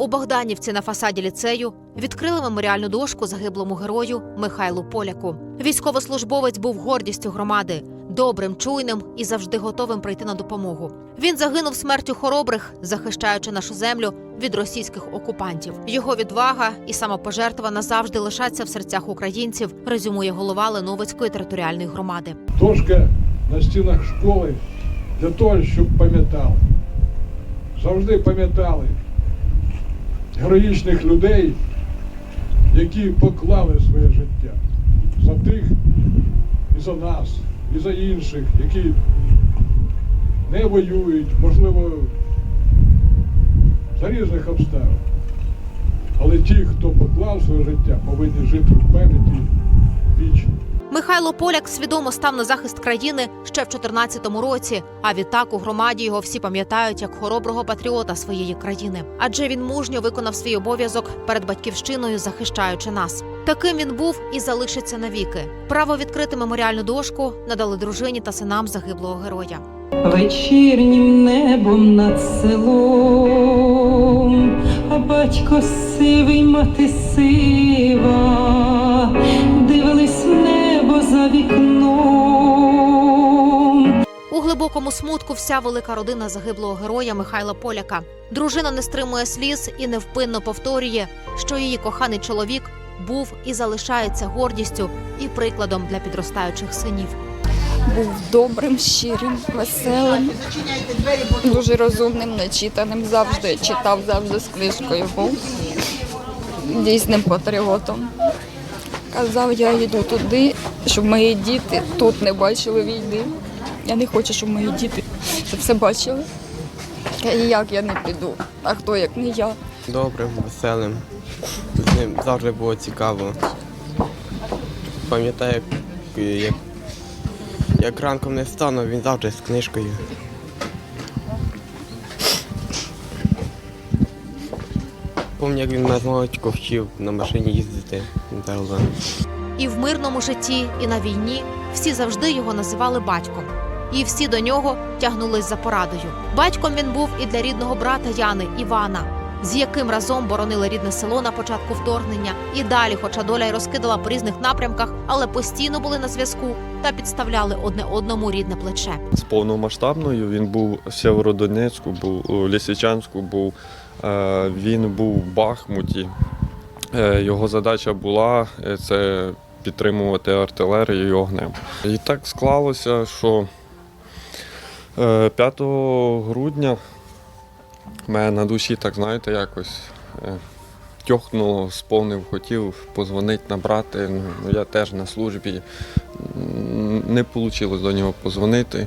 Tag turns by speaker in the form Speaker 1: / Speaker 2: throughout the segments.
Speaker 1: У Богданівці на фасаді ліцею відкрили меморіальну дошку загиблому герою Михайлу Поляку. Військовослужбовець був гордістю громади, добрим, чуйним і завжди готовим прийти на допомогу. Він загинув смертю хоробрих, захищаючи нашу землю від російських окупантів. Його відвага і самопожертва назавжди лишаться в серцях українців. Резюмує голова Леновицької територіальної громади.
Speaker 2: Дошка на стінах школи для того, щоб пам'ятали. Завжди пам'ятали героїчних людей, які поклали своє життя за тих і за нас, і за інших, які не воюють, можливо, за різних обставин. Але ті, хто поклав своє життя, повинні жити в пам'яті вічно.
Speaker 1: Михайло Поляк свідомо став на захист країни ще в 14-му році. А відтак у громаді його всі пам'ятають як хороброго патріота своєї країни. Адже він мужньо виконав свій обов'язок перед батьківщиною, захищаючи нас. Таким він був і залишиться навіки. Право відкрити меморіальну дошку надали дружині та синам загиблого героя.
Speaker 3: Вечірнім небом над селом, а батько сивий, мати сива,
Speaker 1: У смутку вся велика родина загиблого героя Михайла Поляка. Дружина не стримує сліз і невпинно повторює, що її коханий чоловік був і залишається гордістю і прикладом для підростаючих синів.
Speaker 4: був добрим, щирим, веселим, дуже розумним, начитаним. Завжди читав, завжди з книжкою був дійсним патріотом. Казав, я йду туди, щоб мої діти тут не бачили війни. Я не хочу, щоб мої діти це все бачили. І як я не піду, а хто як не я.
Speaker 5: добрим, веселим. З ним завжди було цікаво. Пам'ятаю, як, як, як ранком не встану, він завжди з книжкою. Пам'ятаю, як він мене з вчив на машині їздити.
Speaker 1: І в мирному житті, і на війні всі завжди його називали батьком. І всі до нього тягнулись за порадою. Батьком він був і для рідного брата Яни Івана, з яким разом боронили рідне село на початку вторгнення. І далі, хоча доля й розкидала по різних напрямках, але постійно були на зв'язку та підставляли одне одному рідне плече.
Speaker 6: з повномасштабною. Він був в Сєвєродонецьку, був у Лісичанську, був, е, він був в Бахмуті. Е, Його задача була е, це підтримувати артилерію огнем. І так склалося, що 5 грудня мене на душі, так знаєте, якось е, тьохнуло, сповнив, хотів позвонити, набрати. Ну, я теж на службі. Не вийшло до нього позвонити.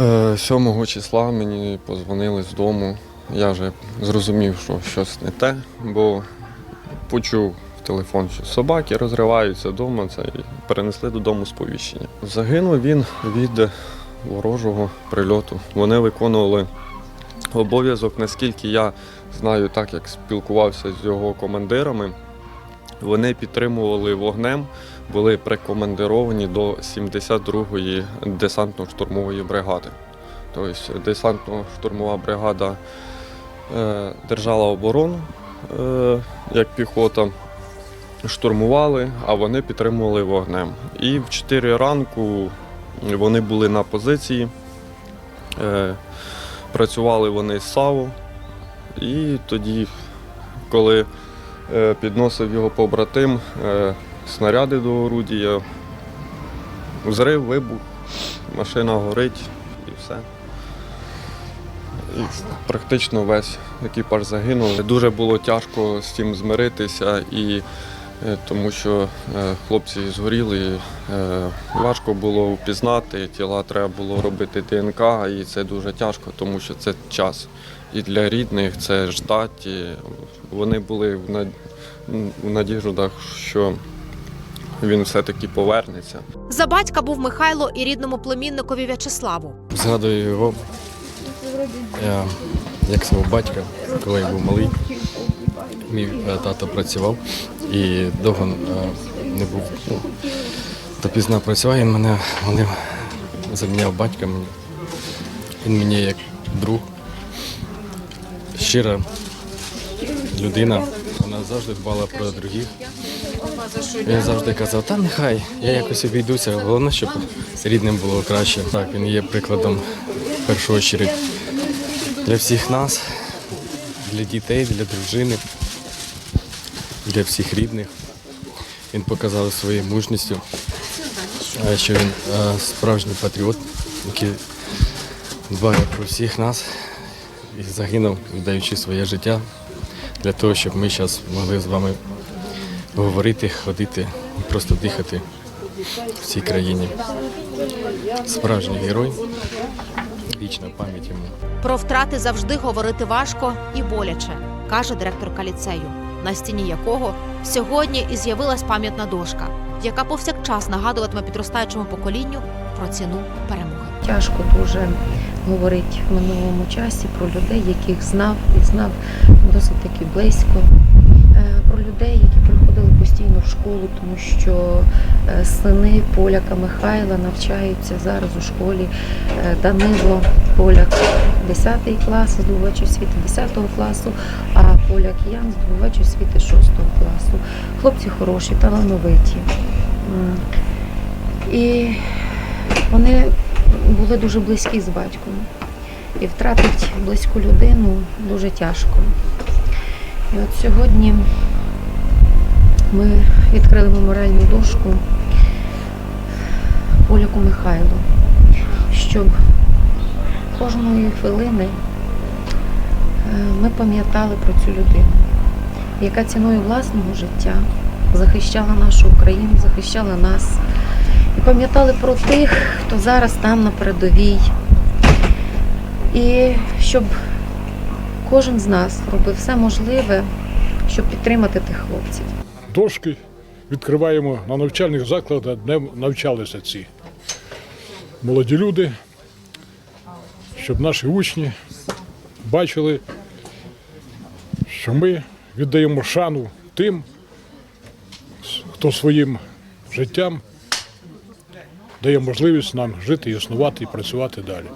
Speaker 6: Е, 7 числа мені позвонили з дому. Я вже зрозумів, що щось не те, бо почув в телефон, що собаки розриваються вдома, це і перенесли додому сповіщення. Загинув він від ворожого прильоту. Вони виконували обов'язок, наскільки я знаю, так як спілкувався з його командирами. Вони підтримували вогнем, були прикомандировані до 72-ї десантно-штурмової бригади. Тобто десантно-штурмова бригада е, держала оборону е, як піхота, штурмували, а вони підтримували вогнем. І в 4 ранку вони були на позиції, е, працювали вони з САУ, і тоді, коли е, підносив його побратим, е, снаряди до орудія, взрив, вибух, машина горить і все. І практично весь екіпаж загинув. Дуже було тяжко з цим змиритися, і, тому що е, хлопці згоріли, е, важко було впізнати, тіла треба було робити ДНК, і це дуже тяжко, тому що це час. І для рідних це ждать. і Вони були в надіждах, що він все-таки повернеться.
Speaker 1: За батька був Михайло і рідному племінникові В'ячеславу.
Speaker 7: Згадую його я, як свого батька, коли я був малий. Мій е, тато працював і довго е, не був ну, допізна працював, він мене вони заміняв батька мені. Він мені як друг, щира людина. Вона завжди дбала про других. Він завжди казав, та нехай, я якось обійдуся. Головне, щоб рідним було краще. Так, він є прикладом в першу чергу для всіх нас, для дітей, для дружини, для всіх рідних. Він показав своєю мужністю, що він е, справжній патріот, який дбає про всіх нас і загинув, віддаючи своє життя для того, щоб ми зараз могли з вами говорити, ходити, і просто дихати в цій країні. Справжній герой, вічна пам'ять йому.
Speaker 1: Про втрати завжди говорити важко і боляче, каже директорка ліцею, на стіні якого сьогодні і з'явилась пам'ятна дошка, яка повсякчас нагадуватиме підростаючому поколінню про ціну перемоги.
Speaker 8: Тяжко дуже говорити в минулому часі про людей, яких знав і знав досить таки близько. Е, Про людей, які приходили постійно в школу, тому що е, сини Поляка Михайла навчаються зараз у школі е, Данило Поляк 10 клас, здобувач освіти 10 класу, а Поляк Ян здобувач освіти 6 класу. Хлопці хороші, талановиті. І вони були дуже близькі з батьком. І втратити близьку людину дуже тяжко. І от сьогодні ми відкрили меморіальну дошку Поляку Михайлу, щоб кожної хвилини е, ми пам'ятали про цю людину, яка ціною власного життя захищала нашу Україну, захищала нас. Пам'ятали про тих, хто зараз там на передовій. І щоб кожен з нас робив все можливе, щоб підтримати тих хлопців.
Speaker 2: Дошки відкриваємо на навчальних закладах, де навчалися ці молоді люди, щоб наші учні бачили, що ми віддаємо шану тим, хто своїм життям дає можливість нам жити, існувати і працювати далі.